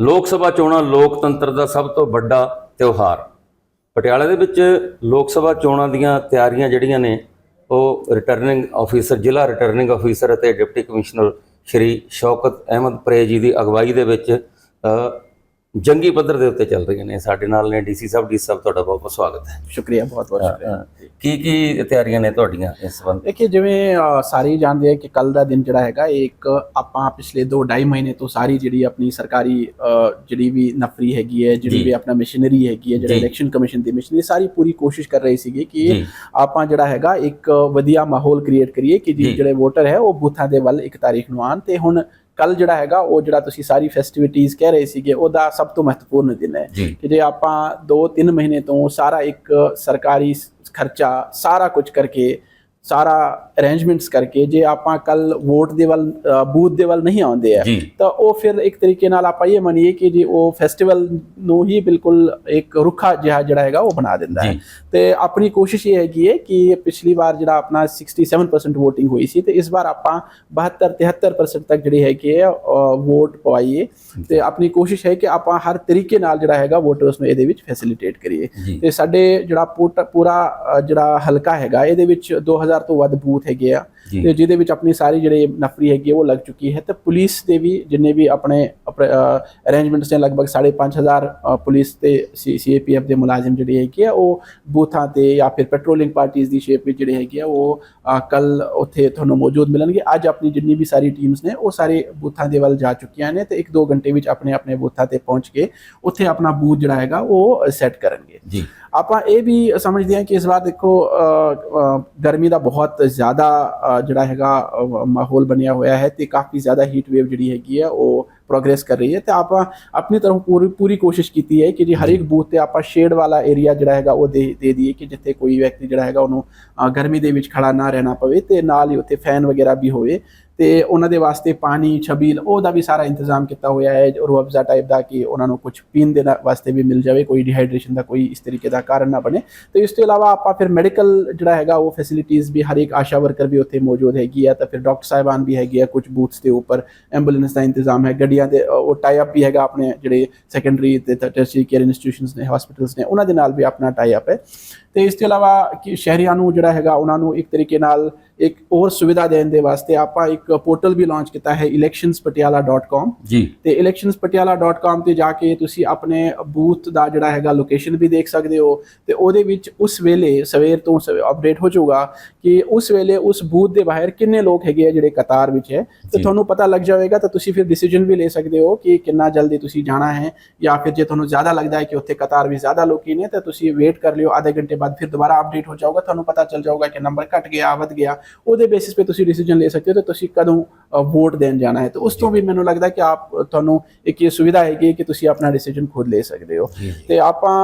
ਲੋਕ ਸਭਾ ਚੋਣਾਂ ਲੋਕਤੰਤਰ ਦਾ ਸਭ ਤੋਂ ਵੱਡਾ ਤਿਉਹਾਰ। ਪਟਿਆਲੇ ਦੇ ਵਿੱਚ ਲੋਕ ਸਭਾ ਚੋਣਾਂ ਦੀਆਂ ਤਿਆਰੀਆਂ ਜਿਹੜੀਆਂ ਨੇ, ਉਹ ਰਿਟਰਨਿੰਗ ਆਫੀਸਰ ਜ਼ਿਲ੍ਹਾ ਰਿਟਰਨਿੰਗ ਆਫੀਸਰ ਅਤੇ ਡਿਪਟੀ ਕਮਿਸ਼ਨਰ ਸ਼੍ਰੀ ਸ਼ੌਕਤ ਅਹਿਮਦ ਪਰੇ ਜੀ ਦੀ ਅਗਵਾਈ ਦੇ ਵਿੱਚ ਜੰਗੀ ਪੱਧਰ ਦੇ ਉੱਤੇ ਚੱਲ ਰਹੀਆਂ ਨੇ ਸਾਡੇ ਨਾਲ ਨੇ ਡੀਸੀ ਸਾਹਿਬ ਡੀ ਸਾਹਿਬ ਤੁਹਾਡਾ ਬਹੁਤ ਬਹੁਤ ਸਵਾਗਤ ਹੈ। ਸ਼ੁਕਰੀਆ ਬਹੁਤ ਬਹੁਤ ਸ਼ੁਕਰੀਆ। ਕੀ ਕੀ ਤਿਆਰੀਆਂ ਨੇ ਤੁਹਾਡੀਆਂ ਇਸ ਸੰਬੰਧ? ਦੇਖਿਏ ਜਿਵੇਂ ਸਾਰੇ ਜਾਣਦੇ ਆ ਕਿ ਕੱਲ ਦਾ ਦਿਨ ਜਿਹੜਾ ਹੈਗਾ ਇੱਕ ਆਪਾਂ ਪਿਛਲੇ 2.5 ਮਹੀਨੇ ਤੋਂ ਸਾਰੀ ਜਿਹੜੀ ਆਪਣੀ ਸਰਕਾਰੀ ਜਿਹੜੀ ਵੀ ਨਫਰੀ ਹੈਗੀ ਹੈ ਜਿਹੜੀ। ਵੀ ਆਪਣਾ ਮਸ਼ੀਨਰੀ ਹੈਗੀ ਹੈ ਜਿਹੜਾ। ਇਲੈਕਸ਼ਨ ਕਮਿਸ਼ਨ ਦੀ ਮਸ਼ੀਨਰੀ ਸਾਰੀ ਪੂਰੀ ਕੋਸ਼ਿਸ਼ ਕਰ ਰਹੀ ਸੀਗੀ ਕਿ ਆਪਾਂ ਜਿਹੜਾ ਹੈਗਾ ਇੱਕ ਵਧੀਆ ਮਾਹੌਲ ਕ੍ਰੀਏਟ ਕਰੀਏ ਕਿ ਜਿਹੜੇ ਵੋਟਰ ਹੈ ਉਹ ਬੂਥਾਂ ਦੇ ਵੱਲ ਇੱਕ ਤਾਰੀਖ ਨੂੰ ਆਣ ਤੇ ਹੁਣ ਕੱਲ ਜਿਹੜਾ ਹੈਗਾ ਉਹ ਜਿਹੜਾ ਤੁਸੀਂ ਸਾਰੀ ਫੈਸਟੀਵਿਟੀਜ਼ ਕਹਿ ਰਹੇ ਸੀਗੇ ਉਹਦਾ ਸਭ ਤੋਂ ਮਹੱਤਵਪੂਰਨ ਦਿਨ ਹੈ ਕਿ ਜੇ ਆਪਾਂ 2-3 ਮਹੀਨੇ ਤੋਂ ਸਾਰਾ ਇੱਕ ਸਰਕਾਰੀ ਖਰਚਾ ਸਾਰਾ ਕੁਝ ਕਰਕੇ ਸਾਰਾ ਅਰੇਂਜਮੈਂਟਸ ਕਰਕੇ ਜੇ ਆਪਾਂ ਕੱਲ ਵੋਟ ਦੇ ਵੱਲ ਬੂਥ ਦੇ ਵੱਲ ਨਹੀਂ ਆਉਂਦੇ ਆ ਤਾਂ ਉਹ ਫਿਰ ਇੱਕ ਤਰੀਕੇ ਨਾਲ ਆਪਾਂ ਇਹ ਮੰਨੀਏ ਕਿ ਜੀ ਉਹ ਫੈਸਟੀਵਲ ਨੂੰ ਹੀ ਬਿਲਕੁਲ ਇੱਕ ਰੁੱਖਾ ਜਿਹਾ ਜਿਹੜਾ ਹੈਗਾ ਉਹ ਬਣਾ ਦਿੰਦਾ ਹੈ। ਤੇ ਆਪਣੀ ਕੋਸ਼ਿਸ਼ ਇਹ ਹੈਗੀ ਹੈ ਕਿ ਪਿਛਲੀ ਵਾਰ ਜਿਹੜਾ ਆਪਣਾ 67% VOTING ਹੋਈ ਸੀ ਤੇ ਇਸ ਵਾਰ ਆਪਾਂ 72 73% ਤੱਕ ਜਿਹੜੀ ਹੈਗੀ ਹੈ ਵੋਟ ਪਵਾਈਏ। ਤੇ ਆਪਣੀ ਕੋਸ਼ਿਸ਼ ਹੈ ਕਿ ਆਪਾਂ ਹਰ ਤਰੀਕੇ ਨਾਲ ਜਿਹੜਾ ਹੈਗਾ ਵੋਟਰਸ ਨੂੰ ਇਹਦੇ ਵਿੱਚ ਫੈਸਿਲਿਟੇਟ ਕਰੀਏ। ਤੇ ਸਾਡੇ ਜਿਹੜਾ ਪੂਰਾ ਜਿਹੜਾ ਹਲਕਾ ਹੈਗਾ ਇਹਦੇ ਵਿੱਚ 2000 ਤੋਂ ਵੱਧ ਬੂਥ ਹੈਗੇ ਆ ਤੇ ਜਿਹਦੇ ਵਿੱਚ ਆਪਣੀ ਸਾਰੀ ਜਿਹੜੇ ਨਫਰੀ ਹੈਗੀ ਉਹ ਲੱਗ ਚੁੱਕੀ ਹੈ। ਤੇ ਪੁਲਿਸ ਦੇ ਵੀ ਜਿੰਨੇ ਵੀ ਆਪਣੇ ਅਰੇਂਜਮੈਂਟਸ ਨੇ ਲਗਭਗ 5500 ਪੁਲਿਸ ਤੇ ਸੀਏਪੀਐਫ ਦੇ ਮੁਲਾਜ਼ਮ ਜਿਹੜੇ ਹੈਗੇ ਆ ਉਹ ਬੂਥਾਂ ਤੇ ਜਾਂ ਫਿਰ ਪੈਟਰੋਲਿੰਗ ਪਾਰਟੀਆਂ ਦੀ ਸ਼ੇਪ ਵਿੱਚ ਜਿਹੜੇ ਹੈਗੇ ਆ ਉਹ ਕੱਲ ਉੱਥੇ ਤੁਹਾਨੂੰ ਮੌਜੂਦ ਮਿਲਣਗੇ। ਅੱਜ ਆਪਣੀ ਜਿੰਨੀ ਵੀ ਸਾਰੀ ਟੀਮਸ ਨੇ ਉਹ ਸਾਰੇ ਬੂਥਾਂ ਦੇ ਵੱਲ ਜਾ ਚੁੱਕੀਆਂ ਨੇ ਤੇ 1-2 ਘੰਟੇ ਵਿੱਚ ਆਪਣੇ ਆਪਣੇ ਬੂਥਾਂ ਤੇ ਪਹੁੰਚ ਕੇ ਉੱਥੇ ਆਪਣਾ ਬੂਥ ਜਿਹੜਾ ਹੈਗਾ ਉਹ ਸੈੱਟ ਕਰਨਗੇ। ਜੀ। ਆਪਾਂ ਇਹ ਵੀ ਸਮਝਦੇ ਹਾਂ ਕਿ ਇਸ ਵਾਰ ਦੇਖੋ ਗਰਮੀ ਦਾ ਬਹੁਤ ਜ਼ਿਆਦਾ ਜਿਹੜਾ ਹੈਗਾ ਮਾਹੌਲ ਬਣਿਆ ਹੋਇਆ ਹੈ ਤੇ ਕਾਫੀ ਜ਼ਿਆਦਾ ਹੀਟ ਵੇਵ ਜਿਹੜੀ ਹੈਗੀ ਹੈ, ਉਹ ਪ੍ਰੋਗਰੈਸ ਕਰ ਰਹੀ ਹੈ ਤੇ ਆਪਾਂ ਆਪਣੀ ਤਰਫ ਪੂਰੀ ਪੂਰੀ ਕੋਸ਼ਿਸ਼ ਕੀਤੀ ਹੈ ਕਿ ਜੀ ਹਰ ਇੱਕ ਬੂਥ ਤੇ ਆਪਾਂ ਸ਼ੇਡ ਵਾਲਾ ਏਰੀਆ ਜਿਹੜਾ ਹੈਗਾ, ਉਹ ਦੇ ਦੇ ਦਈਏ ਕਿ ਜਿੱਥੇ ਕੋਈ ਵਿਅਕਤੀ ਜਿਹੜਾ ਹੈਗਾ ਉਹਨੂੰ ਗਰਮੀ ਦੇ ਵਿੱਚ ਖੜਾ ਨਾ ਰਹਿਣਾ ਪਵੇ ਤੇ ਨਾਲ ਹੀ ਉੱਥੇ ਫੈਨ ਵਗੈਰਾ ਵੀ ਹੋਵੇ। ਤੇ ਉਹਨਾਂ ਦੇ ਵਾਸਤੇ ਪਾਣੀ ਛਬੀਲ ਉਹਦਾ ਵੀ ਸਾਰਾ ਇੰਤਜ਼ਾਮ ਕੀਤਾ ਹੋਇਆ ਹੈ, ਔਰ ਅਫਜ਼ਾ ਟਾਈਪ ਦਾ ਕਿ ਉਹਨਾਂ ਨੂੰ ਕੁਝ ਪੀਣ ਦੇ ਨਾ- ਵਾਸਤੇ ਵੀ ਮਿਲ ਜਾਵੇ, ਕੋਈ ਡਿਹਾਈਡਰੇਸ਼ਨ ਦਾ ਕੋਈ ਇਸ ਤਰੀਕੇ ਦਾ ਕਾਰਨ ਨਾ ਬਣੇ। ਤੇ ਇਸ ਤੋਂ ਇਲਾਵਾ ਆਪਾਂ ਫਿਰ ਮੈਡੀਕਲ ਜਿਹੜਾ ਹੈਗਾ, ਉਹ ਫੈਸਿਲਿਟੀਆਂ ਵੀ ਹਰ ਇੱਕ ਆਸ਼ਾ ਵਰਕਰ ਵੀ ਉੱਥੇ ਮੌਜੂਦ ਹੈਗੀ ਆ, ਤਾਂ ਫਿਰ ਡਾਕਟਰ ਸਾਹਿਬਾਨ ਵੀ ਹੈਗੇ ਆ ਕੁਝ ਬੂਥਸ ਦੇ ਉੱਪਰ ਐਂਬੂਲੈਂਸ ਦਾ ਇੰਤਜ਼ਾਮ ਹੈ, ਗੱਡੀਆਂ ਦੇ ਉਹ ਟਾਈ ਅਪ ਵੀ ਹੈਗਾ ਆਪਣੇ ਜਿਹੜੇ ਸੈਕੰਡਰੀ ਤੇ ਟਰਸ਼ਰੀ ਕੇਅਰ ਇੰਸਟੀਟਿਊਸ਼ਨਸ ਨੇ ਹਸਪੀਟਲਸ ਨੇ, ਉਹਨਾਂ ਦੇ ਨਾਲ ਵੀ ਆਪਣਾ ਟਾਈ ਅਪ ਹੈ। ਤੇ ਇਸ ਤੋਂ ਇਲਾਵਾ ਕਿ ਸ਼ਹਿਰੀਆਂ ਨੂੰ ਜਿਹੜਾ ਹੈਗਾ, ਉਹਨਾਂ ਨੂੰ ਇੱਕ ਤਰੀਕੇ ਨਾਲ ਇੱਕ ਹੋਰ ਸੁਵਿਧਾ ਦੇਣ ਦੇ ਵਾਸਤੇ ਆਪਾਂ ਇੱਕ ਪੋਰਟਲ ਵੀ ਲਾਂਚ ਕੀਤਾ ਹੈ electionspatiala.com ਜੀ। ਤੇ electionspatiala.com ਤੇ ਜਾ ਕੇ ਤੁਸੀਂ ਆਪਣੇ ਬੂਥ ਦਾ ਜਿਹੜਾ ਹੈਗਾ ਲੋਕੇਸ਼ਨ ਵੀ ਦੇਖ ਸਕਦੇ ਹੋ ਤੇ ਉਹਦੇ ਵਿੱਚ ਉਸ ਵੇਲੇ ਸਵੇਰ ਤੋਂ ਅਪਡੇਟ ਹੋ ਜਾਊਗਾ ਕਿ ਉਸ ਵੇਲੇ ਉਸ ਬੂਥ ਦੇ ਬਾਹਰ ਕਿੰਨੇ ਲੋਕ ਹੈਗੇ ਆ ਜਿਹੜੇ ਕਤਾਰ ਵਿੱਚ ਹੈ। ਤੇ। ਤੁਹਾਨੂੰ ਪਤਾ ਲੱਗ ਜਾਵੇਗਾ ਤਾਂ ਤੁਸੀਂ ਫਿਰ ਡਿਸੀਜਨ ਵੀ ਲੈ ਸਕਦੇ ਹੋ ਕਿ ਕਿੰਨਾ ਜਲਦੀ ਤੁਸੀਂ ਜਾਣਾ ਹੈ ਜਾਂ ਫਿਰ ਜੇ ਤੁਹਾਨੂੰ ਜ਼ਿਆਦਾ ਲੱਗਦਾ ਹੈ ਕਿ ਉੱਥੇ ਕਤਾਰ ਵਿੱਚ ਜ਼ਿਆਦਾ ਲੋਕੀ ਨੇ ਤਾਂ ਤੁਸੀਂ ਵੇਟ ਕਰ ਲਿਓ ਆਧੇ ਘੰਟੇ ਬਾਅਦ ਫਿਰ ਦੁਬਾਰਾ ਅਪਡੇਟ ਹੋ ਜਾਊਗਾ ਤੁਹਾਨੂੰ ਪਤਾ ਚੱਲ ਜਾਊਗਾ ਕਿ ਨੰਬਰ ਘਟ ਗਿਆ ਵਧ ਗਿਆ। ਉਹਦੇ ਬੇਸਿਸ ਤੇ ਤੁਸੀਂ ਡਿਸੀਜਨ ਲੈ ਸਕਦੇ ਹੋ ਤੇ ਤੁਸੀਂ ਕਦੋਂ ਵੋਟ ਦੇਣ ਜਾਣਾ ਹੈ। ਤੇ ਉਸ ਤੋਂ ਵੀ ਮੈਨੂੰ ਲੱਗਦਾ ਕਿ ਆਪ ਤੁਹਾਨੂੰ ਇੱਕ ਇਹ ਸੁਵਿਧਾ ਹੈਗੀ ਕਿ ਤੁਸੀਂ ਆਪਣਾ ਡਿਸੀਜਨ ਖੁਦ ਲੈ ਸਕਦੇ ਹੋ। ਤੇ ਆਪਾਂ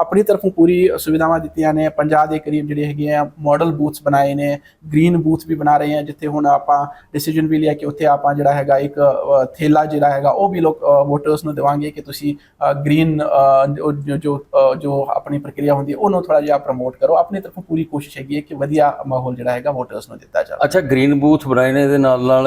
ਆਪਣੀ ਤਰਫੋਂ ਪੂਰੀ ਸੁਵਿਧਾਵਾਂ ਦਿੱਤੀਆਂ ਨੇ। 50 ਦੇ ਕਰੀਬ ਜਿਹੜੇ ਹੈਗੇ ਆ ਮਾਡਲ ਬੂਥਸ ਬਣਾਏ ਨੇ। ਗ੍ਰੀਨ ਬੂਥ ਵੀ ਬਣਾ ਰਹੇ ਆ ਜਿੱਥੇ ਹੁਣ ਆਪਾਂ ਡਿਸੀਜਨ ਵੀ ਲਿਆ ਕਿ ਉੱਥੇ ਆਪਾਂ ਜਿਹੜਾ ਹੈਗਾ ਇੱਕ ਥੈਲਾ ਜਿਹੜਾ ਹੈਗਾ ਉਹ ਵੀ ਲੋਕ ਵੋਟਰਸ ਨੂੰ ਦੇਵਾਂਗੇ ਕਿ ਤੁਸੀਂ ਗ੍ਰੀਨ ਜੋ ਜੋ ਆਪਣੀ ਪ੍ਰਕਿਰਿਆ ਹੁੰਦੀ ਹੈ ਉਹਨੂੰ ਥੋੜਾ ਜਿਹਾ ਪ੍ਰਮੋਟ ਕਰੋ। ਆਪਣੀ ਤਰਫੋਂ ਪੂਰੀ ਕੋਸ਼ਿਸ਼ ਹੈਗੀ ਹੈ ਕਿ ਵਧੀਆ ਮਾਹੌਲ ਜਿਹੜਾ ਹੈਗਾ ਵੋਟਰਸ ਨੂੰ ਦਿੱਤਾ ਜਾਵੇ। ਅੱਛਾ ਗ੍ਰੀਨ ਬੂਥ ਬਣਾਏ ਨੇ ਇਹਦੇ ਨਾਲ ਨਾਲ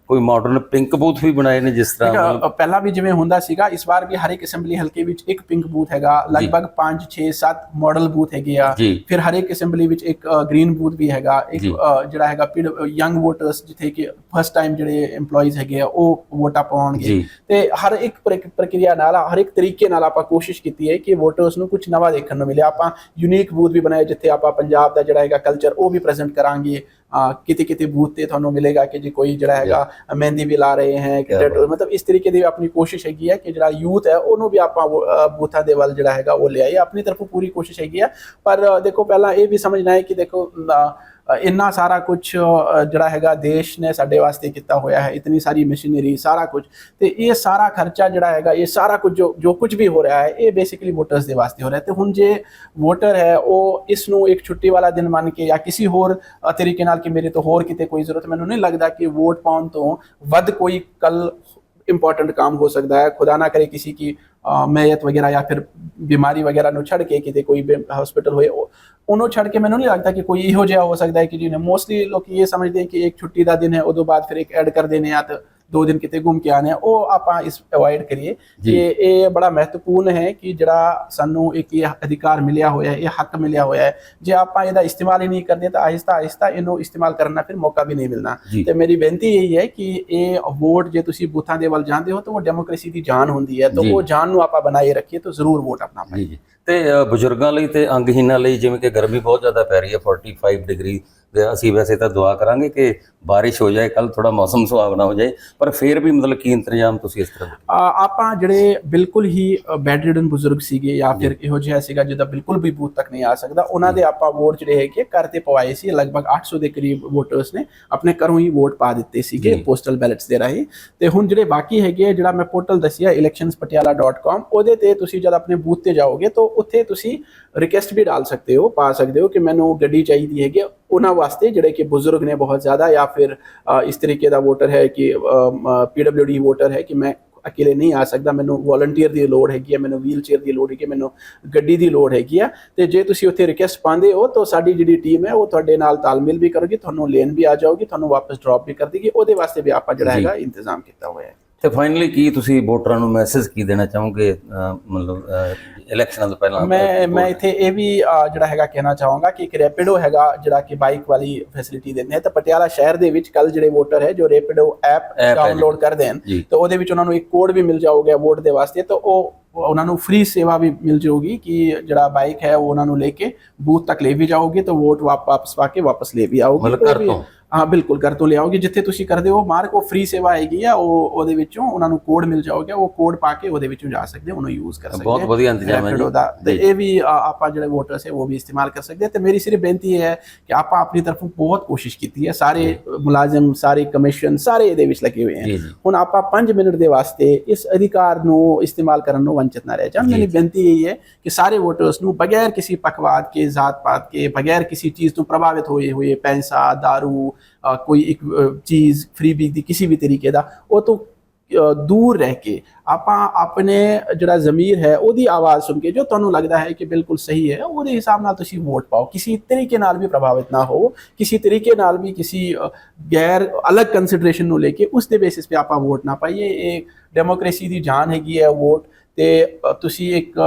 ਕੋਈ ਮਾਡਰਨ ਪਿੰਕ ਬੂਥ ਵੀ ਬਣਾਏ ਨੇ ਜਿਸ ਤਰ੍ਹਾਂ ਪਹਿਲਾਂ ਵੀ ਜਿਵੇਂ ਹੁੰਦਾ ਸੀਗਾ ਇਸ ਵਾਰ ਵੀ ਹਰ ਇੱਕ ਅਸੈਂਬਲੀ ਹਲਕੇ ਵਿੱਚ ਇੱਕ ਪਿੰਕ ਬੂਥ ਹੈਗਾ। ਲਗਭਗ 5 6 7 ਮਾਡਲ ਬੂਥ ਹੈਗੇ ਆ। ਫਿਰ ਹਰ ਇੱਕ ਅਸੈਂਬਲੀ ਵਿੱਚ ਇੱਕ ਗ੍ਰੀਨ ਬੂਥ ਵੀ ਹੈਗਾ। ਇੱਕ ਜਿਹੜਾ ਹੈਗਾ ਯੰਗ ਵੋਟਰਸ ਜਿੱਥੇ ਕਿ ਫਸਟ ਟਾਈਮ ਜਿਹੜੇ EMPLOYEES ਹੈਗੇ ਆ ਉਹ ਵੋਟਾਂ ਪਾਉਣਗੇ। ਤੇ ਹਰ ਇੱਕ ਪ੍ਰਕ- ਪ੍ਰਕਿਰਿਆ ਨਾਲ ਹਰ ਇੱਕ ਤਰੀਕੇ ਨਾਲ ਆਪਾਂ ਕੋਸ਼ਿਸ਼ ਕੀਤੀ ਹੈ ਕਿ ਵੋਟਰਸ ਨੂੰ ਕੁਝ ਨਵਾਂ ਦੇਖਣ ਨੂੰ ਮਿਲੇ। ਆਪਾਂ ਯੂਨੀਕ ਬੂਥ ਵੀ ਬਣਾਏ ਜਿੱਥੇ ਆਪਾਂ ਪੰਜਾਬ ਦਾ ਜਿਹੜਾ ਹੈਗਾ ਕਲਚਰ ਉਹ ਵੀ ਪ੍ਰੈਜ਼ੈਂਟ ਕਰਾਂਗੇ। ਕਿਤੇ ਕਿਤੇ ਬੂਥ ਤੇ ਤੁਹਾਨੂੰ ਮਿਲੇਗਾ ਕਿ ਜੀ ਕੋਈ ਜਿਹੜਾ ਹੈਗਾ ਮਹਿੰਦੀ ਵੀ ਲਾ ਰਹੇ ਹੈ ਮਤਲਬ ਇਸ ਤਰੀਕੇ ਦੀ ਆਪਣੀ ਕੋਸ਼ਿਸ਼ ਹੈਗੀ ਹੈ ਕਿ ਜਿਹੜਾ ਯੂਥ ਹੈ ਉਹਨੂੰ ਵੀ ਆਪਾਂ ਬੂਥਾਂ ਦੇ ਵੱਲ ਜਿਹੜਾ ਹੈਗਾ ਉਹ ਲਿਆਈਏ ਆਪਣੀ ਤਰਫੋਂ ਪੂਰੀ ਕੋਸ਼ਿਸ਼ ਹੈਗੀ ਹੈ ਪਰ ਦੇਖੋ ਪਹਿਲਾਂ ਇਹ ਵੀ ਸਮਝਣਾ ਹੈ ਕਿ ਦੇਖੋ ਇੰਨਾ ਸਾਰਾ ਕੁਝ ਜਿਹੜਾ ਹੈਗਾ ਦੇਸ਼ ਨੇ ਸਾਡੇ ਵਾਸਤੇ ਕੀਤਾ ਹੋਇਆ ਹੈ, ਇਤਨੀ ਸਾਰੀ ਮਸ਼ੀਨਰੀ, ਸਾਰਾ ਕੁਝ ਤੇ ਇਹ ਸਾਰਾ ਖਰਚਾ ਜਿਹੜਾ ਹੈਗਾ, ਇਹ ਸਾਰਾ ਕੁਝ ਜੋ ਜੋ ਕੁਝ ਵੀ ਹੋ ਰਿਹਾ ਹੈ, ਇਹ ਬੇਸਿਕਲੀ ਵੋਟਰਸ ਦੇ ਵਾਸਤੇ ਹੋ ਰਿਹਾ ਹੈ। ਤੇ ਹੁਣ ਜੇ ਵੋਟਰ ਹੈ, ਉਹ ਇਸ ਨੂੰ ਇੱਕ ਛੁੱਟੀ ਵਾਲਾ ਦਿਨ ਮੰਨ ਕੇ ਜਾਂ ਕਿਸੇ ਹੋਰ ਤਰੀਕੇ ਨਾਲ ਕਿ ਮੇਰੇ ਤੋਂ ਹੋਰ ਕਿਤੇ ਕੋਈ ਜ਼ਰੂਰਤ, ਮੈਨੂੰ ਨਹੀਂ ਲੱਗਦਾ ਕਿ ਵੋਟ ਪਾਉਣ ਤੋਂ ਵੱਧ ਕੋਈ ਕੱਲ इम्पॉर्टेंट काम हो सकता है। खुदा ना करे किसी की मैयत वगैरह या ਫਿਰ ਬਿਮਾਰੀ ਵਗੈਰਾ ਨੂੰ ਛੱਡ ਕੇ ਕਿਤੇ ਕੋਈ ਹਸਪੀਟਲ ਹੋਏ ਉਹਨੂੰ ਛੱਡ ਕੇ ਮੈਨੂੰ ਨਹੀਂ ਲੱਗਦਾ ਕਿ ਕੋਈ ਇਹੋ ਜਿਹਾ ਹੋ ਸਕਦਾ ਹੈ ਕਿ ਜਿਹਨੇ ਮੋਸਟਲੀ ਲੋਕ ਇਹ ਸਮਝਦੇ ਕਿ ਇੱਕ ਛੁੱਟੀ ਦਾ ਦਿਨ ਹੈ ਉਦੋਂ ਬਾਅਦ ਫਿਰ ਇੱਕ ਐਡ ਕਰ ਦੇਣੇ ਆ ਤਾਂ ਦੋ ਦਿਨ ਕਿਤੇ ਘੁੰਮ ਕੇ ਆਣੇ ਆ ਉਹ ਆਪਾਂ ਇਸ ਅਵੋਇਡ ਕਰੀਏ। ਕਿ ਇਹ ਬੜਾ ਮਹੱਤਵਪੂਰਨ ਹੈ ਕਿ ਜਿਹੜਾ ਸਾਨੂੰ ਇੱਕ ਇਹ ਅਧਿਕਾਰ ਮਿਲਿਆ ਹੋਇਆ ਹੈ ਇਹ ਹੱਕ ਮਿਲਿਆ ਹੋਇਆ ਹੈ ਜੇ ਆਪਾਂ ਇਹਦਾ ਇਸਤੇਮਾਲ ਹੀ ਨਹੀਂ ਕਰਦੇ ਤਾਂ ਆਹਿਸਤਾ ਆਹਿਸਤਾ ਇਹਨੂੰ ਇਸਤੇਮਾਲ ਕਰਨ ਦਾ ਫਿਰ ਮੌਕਾ ਵੀ ਨਹੀਂ ਮਿਲਣਾ। ਤੇ ਮੇਰੀ ਬੇਨਤੀ ਇਹੀ ਹੈ ਕਿ ਇਹ ਵੋਟ ਜੇ ਤੁਸੀਂ ਬੂਥਾਂ ਦੇ ਵੱਲ ਜਾਂਦੇ ਹੋ ਤਾਂ ਉਹ ਡੈਮੋਕ੍ਰੇਸੀ ਦੀ ਜਾਨ ਹੁੰਦੀ ਹੈ ਤਾਂ। ਉਹ ਜਾਨ ਨੂੰ ਆਪਾਂ ਬਣਾਏ ਰੱਖੀਏ ਤਾਂ ਜ਼ਰੂਰ ਵੋਟ ਆਪਣਾ ਪਾਈਏ ਤੇ ਬਜ਼ੁਰਗਾਂ ਲਈ ਤੇ ਅੰਗਹੀਣਾਂ ਲਈ ਜਿਵੇਂ ਕਿ ਗਰਮੀ ਬਹੁਤ ਜ਼ਿਆਦਾ ਪੈ ਰਹੀ ਹੈ 45 ਡਿਗਰੀ ਤੇ ਅਸੀਂ ਵੈਸੇ ਤਾਂ ਦੁਆ ਕਰਾਂਗੇ ਕਿ ਬਾਰਿਸ਼ ਹੋ ਜਾਏ ਕੱਲ ਥੋੜਾ ਮੌਸਮ ਸੁਹਾਵਣਾ ਹੋ ਜਾਏ ਪਰ ਫਿਰ ਵੀ ਮਤਲਬ ਕੀ ਇੰਤਜ਼ਾਮ ਤੁਸੀਂ ਇਸ ਤਰ੍ਹਾਂ ਆਪਾਂ ਜਿਹੜੇ ਬਿਲਕੁਲ ਹੀ ਬੈਡ ਰਿਡਨ ਬਜ਼ੁਰਗ ਸੀਗੇ ਜਾਂ ਫਿਰ ਇਹੋ ਜਿਹਾ ਸੀਗਾ ਜਿਹਦਾ ਬਿਲਕੁਲ ਵੀ ਬੂਥ ਤੱਕ ਨਹੀਂ ਆ ਸਕਦਾ ਉਹਨਾਂ ਦੇ ਆਪਾਂ ਵੋਟ ਜਿਹੜੇ ਹੈਗੇ ਘਰ ਤੇ ਪਵਾਏ ਸੀ ਲਗਭਗ 800 ਦੇ ਕਰੀਬ ਵੋਟਰਸ ਨੇ ਆਪਣੇ ਘਰੋਂ ਹੀ ਵੋਟ ਪਾ ਦਿੱਤੇ ਸੀਗੇ। ਪੋਸਟਲ ਬੈਲਟਸ ਦੇ ਰਾਹੀਂ। ਤੇ ਹੁਣ ਜਿਹੜੇ ਬਾਕੀ ਹੈਗੇ ਆ, ਜਿਹੜਾ ਮੈਂ ਪੋਰਟਲ ਦੱਸਿਆ electionspatiala.com ਉਹਦੇ ਤੇ ਤੁਸੀਂ ਜਦ ਆਪਣੇ ਬੂਥ ਤੇ ਜਾਓਗੇ ਤਾਂ ਉੱਥੇ ਤੁਸੀਂ ਰਿਕੁਐਸਟ ਵੀ ਡਾਲ ਸਕਦੇ ਹੋ ਪਾ ਸਕਦੇ ਹੋ ਕਿ ਮੈਨੂੰ ਗੱਡੀ ਚਾਹੀਦੀ ਹੈਗੀ ਉਹਨਾਂ ਵਾਸਤੇ ਜਿਹੜੇ ਕਿ ਬਜ਼ੁਰਗ ਨੇ ਬਹੁਤ ਜ਼ਿਆਦਾ ਜਾਂ ਫਿਰ ਇਸ ਤਰੀਕੇ ਦਾ ਵੋਟਰ ਹੈ ਕਿ ਪੀਡਬਲਯੂਡੀ ਵੋਟਰ ਹੈ ਕਿ ਮੈਂ ਅਕੇਲੇ ਨਹੀਂ ਆ ਸਕਦਾ ਮੈਨੂੰ ਵੋਲੰਟੀਅਰ ਦੀ ਲੋੜ ਹੈਗੀ ਹੈ ਮੈਨੂੰ ਵੀਲ ਚੇਅਰ ਦੀ ਲੋੜ ਹੈਗੀ ਹੈ ਮੈਨੂੰ ਗੱਡੀ ਦੀ ਲੋੜ ਹੈਗੀ ਆ ਤੇ ਜੇ ਤੁਸੀਂ ਉੱਥੇ ਰਿਕੁਐਸਟ ਪਾਉਂਦੇ ਹੋ ਤਾਂ ਸਾਡੀ ਜਿਹੜੀ ਟੀਮ ਹੈ ਉਹ ਤੁਹਾਡੇ ਨਾਲ ਤਾਲਮੇਲ ਵੀ ਕਰੇਗੀ ਤੁਹਾਨੂੰ ਲੈਣ ਵੀ ਆ ਜਾਊਗੀ ਤੁਹਾਨੂੰ ਵਾਪਸ ਡ੍ਰੌਪ ਵੀ ਕਰ ਦੇਗੀ ਉਹਦੇ ਵਾਸਤੇ ਵੀ ਆਪਾਂ ਜਿਹੜਾ। ਹੈਗਾ ਇੰਤਜ਼ਾਮ ਕੀਤਾ ਹੋਇਆ ਹੈ ਤੇ ਫਾਈਨਲੀ ਕੀ ਤੁਸੀਂ ਵੋਟਰਾਂ ਨੂੰ ਮੈਸੇਜ ਕੀ ਦੇਣਾ ਚਾਹੋਗੇ ਮਤਲਬ ਇਲੈਕਸ਼ਨਾਂ ਤੋਂ ਪਹਿਲਾਂ ਮੈਂ ਮੈਂ ਇੱਥੇ ਇਹ ਵੀ ਜਿਹੜਾ ਹੈਗਾ ਕਹਿਣਾ ਚਾਹਾਂਗਾ ਕਿ ਇੱਕ ਰੈਪਿਡੋ ਹੈਗਾ ਜਿਹੜਾ ਕਿ ਬਾਈਕ ਵਾਲੀ ਫੈਸਿਲਿਟੀ ਦਿੰਦੇ ਹੈ ਤਾਂ ਪਟਿਆਲਾ ਸ਼ਹਿਰ ਦੇ ਵਿੱਚ ਕੱਲ ਜਿਹੜੇ ਵੋਟਰ ਹੈ ਜੋ ਰੈਪਿਡੋ ਐਪ। ਡਾਊਨਲੋਡ ਕਰ ਦੇਣ ਤਾਂ ਉਹਦੇ ਵਿੱਚ ਉਹਨਾਂ ਨੂੰ ਇੱਕ ਕੋਡ ਵੀ ਮਿਲ ਜਾਊਗਾ ਵੋਟ ਦੇ ਵਾਸਤੇ ਤਾਂ ਉਹ ਉਹਨਾਂ ਨੂੰ ਫ੍ਰੀ ਸੇਵਾ ਵੀ ਮਿਲ ਜਾਊਗੀ ਕਿ ਜਿਹੜਾ ਬਾਈਕ ਹੈ ਉਹ ਉਹਨਾਂ ਨੂੰ ਲੈ ਕੇ ਬੂਥ ਤੱਕ ਲੈ ਵੀ ਜਾਓਗੇ ਤਾਂ ਵੋਟ ਵਾਪ- ਵਾਪਸ ਪਾ ਕੇ ਵਾਪਸ ਲੈ ਵੀ ਆਓਗੇ ਮਤਲਬ ਘਰ ਤੋਂ? ਹਾਂ ਬਿਲਕੁਲ ਘਰ ਤੋਂ ਲਿਆਓਗੇ ਜਿੱਥੇ ਤੁਸੀਂ ਕਰਦੇ ਹੋ ਮਾਰਕ ਉਹ ਫ੍ਰੀ ਸੇਵਾ ਹੈਗੀ ਆ ਉਹ ਉਹਦੇ ਵਿੱਚੋਂ ਉਹਨਾਂ ਨੂੰ ਕੋਡ ਮਿਲ ਜਾਊਗਾ ਉਹ ਕੋਡ ਪਾ ਕੇ ਉਹਦੇ ਵਿੱਚੋਂ ਜਾ ਸਕਦੇ ਉਹਨੂੰ ਯੂਜ਼ ਕਰ ਸਕਦੇ ਬਹੁਤ। ਵਧੀਆ ਇੰਤਜ਼ਾਮ ਹੈ ਜੀ। ਤੇ। ਇਹ ਵੀ ਆਪਾਂ ਜਿਹੜੇ ਵੋਟਰਸ ਹੈ ਉਹ ਵੀ ਇਸਤੇਮਾਲ ਕਰ ਸਕਦੇ ਤੇ ਮੇਰੀ ਸਿਰਫ ਬੇਨਤੀ ਹੈ ਕਿ ਆਪਾਂ ਆਪਣੀ ਤਰਫੋਂ ਬਹੁਤ ਕੋਸ਼ਿਸ਼ ਕੀਤੀ ਹੈ। ਸਾਰੇ ਮੁਲਾਜ਼ਮ ਸਾਰੇ ਕਮਿਸ਼ਨ ਸਾਰੇ ਇਹਦੇ ਵਿੱਚ ਲੱਗੇ ਹੋਏ ਜੀ ਹੈ। ਜੀ। ਹੁਣ ਆਪਾਂ 5 ਮਿੰਟ ਦੇ ਵਾਸਤੇ ਇਸ ਅਧਿਕਾਰ ਨੂੰ ਇਸਤੇਮਾਲ ਕਰਨ ਨੂੰ ਵੰਚਿਤ ਨਾ ਰਹਿ ਜਾਣ। ਮੇਰੀ ਬੇਨਤੀ ਇਹ ਹੈ ਕਿ ਸਾਰੇ ਵੋਟਰਸ ਨੂੰ ਬਗੈਰ ਕਿਸੇ ਪਖਵਾਦ ਕੇ ਜ਼ਾਤ ਪਾਤ ਕੇ ਬਗੈਰ ਕਿਸੇ ਚੀਜ਼ ਤੋਂ ਪ੍ਰਭਾਵਿਤ ਹੋਏ ਹੋਏ ਪੈਸਾ दारू ਅ, ਕੋਈ ਇੱਕ ਅ, ਚੀਜ਼ ਫ੍ਰੀਬੀ ਦੀ ਕਿਸੇ ਵੀ ਤਰੀਕੇ ਦਾ ਉਹ ਤੋਂ ਦੂਰ ਰਹਿ ਕੇ ਆਪਾਂ ਆਪਣੇ ਜਿਹੜਾ ਜ਼ਮੀਰ ਹੈ ਉਹਦੀ ਆਵਾਜ਼ ਸੁਣ ਕੇ ਜੋ ਤੁਹਾਨੂੰ ਲੱਗਦਾ ਹੈ ਕਿ ਬਿਲਕੁਲ ਸਹੀ ਹੈ ਉਹਦੇ ਹਿਸਾਬ ਨਾਲ ਤੁਸੀਂ ਵੋਟ ਪਾਓ। ਕਿਸੇ ਤਰੀਕੇ ਨਾਲ ਵੀ ਪ੍ਰਭਾਵਿਤ ਨਾ ਹੋ ਕਿਸੇ ਤਰੀਕੇ ਨਾਲ ਵੀ ਕਿਸੇ ਗੈਰ ਅਲੱਗ ਕੰਸੀਡਰੇਸ਼ਨ ਨੂੰ ਲੈ ਕੇ ਉਸ ਦੇ ਬੇਸਿਸ ਤੇ ਆਪਾਂ ਵੋਟ ਨਾ ਪਾਈਏ। ਇਹ ਡੈਮੋਕ੍ਰੇਸੀ ਦੀ ਜਾਨ ਹੈਗੀ ਹੈ ਵੋਟ। ਤੇ ਤੁਸੀਂ ਇੱਕ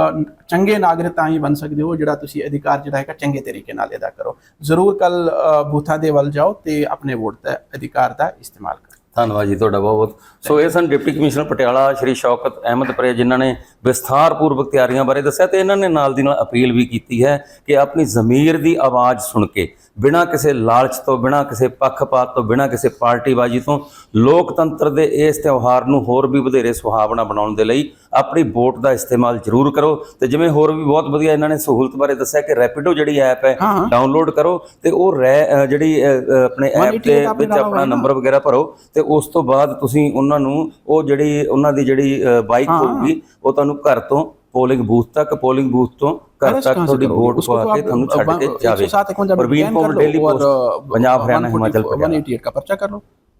ਚੰਗੇ ਨਾਗਰਿਕ ਤਾਂ ਹੀ ਬਣ ਸਕਦੇ ਹੋ, ਜਿਹੜਾ ਤੁਸੀਂ ਅਧਿਕਾਰ ਜਿਹੜਾ ਹੈਗਾ ਚੰਗੇ ਤਰੀਕੇ ਨਾਲ ਅਦਾ ਕਰੋ। ਜ਼ਰੂਰ ਕੱਲ ਬੂਥਾਂ ਦੇ ਵੱਲ ਜਾਓ ਤੇ ਆਪਣੇ ਵੋਟ ਦਾ, ਅਧਿਕਾਰ ਦਾ ਇਸਤੇਮਾਲ ਕਰੋ। ਧੰਨਵਾਦ ਜੀ ਤੁਹਾਡਾ ਬਹੁਤ ਬਹੁਤ ਸੋ ਇਹ ਸਨ ਡਿਪਟੀ ਕਮਿਸ਼ਨਰ ਪਟਿਆਲਾ, ਸ਼੍ਰੀ ਸ਼ੌਕਤ ਅਹਿਮਦ ਪਰੇ, ਜਿਨ੍ਹਾਂ ਨੇ ਵਿਸਥਾਰਪੂਰਵਕ ਤਿਆਰੀਆਂ ਬਾਰੇ ਦੱਸਿਆ ਤੇ ਇਹਨਾਂ ਨੇ ਨਾਲ ਦੀ ਨਾਲ ਅਪੀਲ ਵੀ ਕੀਤੀ ਹੈ ਕਿ ਆਪਣੀ ਜ਼ਮੀਰ ਦੀ ਆਵਾਜ਼ ਸੁਣ ਕੇ, ਬਿਨਾਂ ਕਿਸੇ ਲਾਲਚ ਤੋਂ, ਬਿਨਾਂ ਕਿਸੇ ਪੱਖਪਾਤ ਤੋਂ, ਬਿਨਾਂ ਕਿਸੇ ਪਾਰਟੀਬਾਜ਼ੀ ਤੋਂ ਲੋਕਤੰਤਰ ਦੇ ਇਸ ਤਿਉਹਾਰ ਨੂੰ ਹੋਰ ਵੀ ਵਧੇਰੇ ਸੁਹਾਵਣਾ ਬਣਾਉਣ ਦੇ ਲਈ ਆਪਣੀ ਵੋਟ ਦਾ ਇਸਤੇਮਾਲ ਜ਼ਰੂਰ ਕਰੋ ਤੇ ਜਿਵੇਂ ਹੋਰ ਵੀ ਬਹੁਤ ਵਧੀਆ ਇਹਨਾਂ ਨੇ ਸਹੂਲਤ ਬਾਰੇ ਦੱਸਿਆ ਕਿ ਰੈਪਿਡੋ ਜਿਹੜੀ ਐਪ ਹੈ ਡਾਊਨਲੋਡ ਕਰੋ ਤੇ ਉਹ ਜਿਹੜੀ ਆਪਣੇ ਐਪ ਦੇ ਵਿੱਚ ਆਪਣਾ ਨੰਬਰ ਵਗੈਰਾ ਭਰੋ ਤੇ ਉਸ ਤੋਂ ਬਾਅਦ ਤੁਸੀਂ ਉਹਨਾਂ ਨੂੰ ਉਹ ਜਿਹੜੀ ਉਹਨਾਂ ਦੀ ਜਿਹੜੀ ਬਾਈਕ ਹੋਊਗੀ ਉਹ ਤੁਹਾਨੂੰ ਘਰ ਤੋਂ ਪੋਲਿੰਗ ਬੂਥ ਤੱਕ ਪੋਲਿੰਗ ਬੂਥ ਤੋਂ ਘਰ ਤੱਕ ਤੁਹਾਡੀ ਵੋਟ ਪਾ ਕੇ ਤੁਹਾਨੂੰ ਛੱਡ ਕੇ ਜਾਵੇ। ਪ੍ਰਵੀਨ ਕੋਲ ਡੇਲੀ ਪੋਸਟ ਪੰਜਾਬ ਹਰਿਆਣਾ ਹਿਮਾਚਲ ਪ੍ਰਦੇਸ਼। 188 का पर्चा कर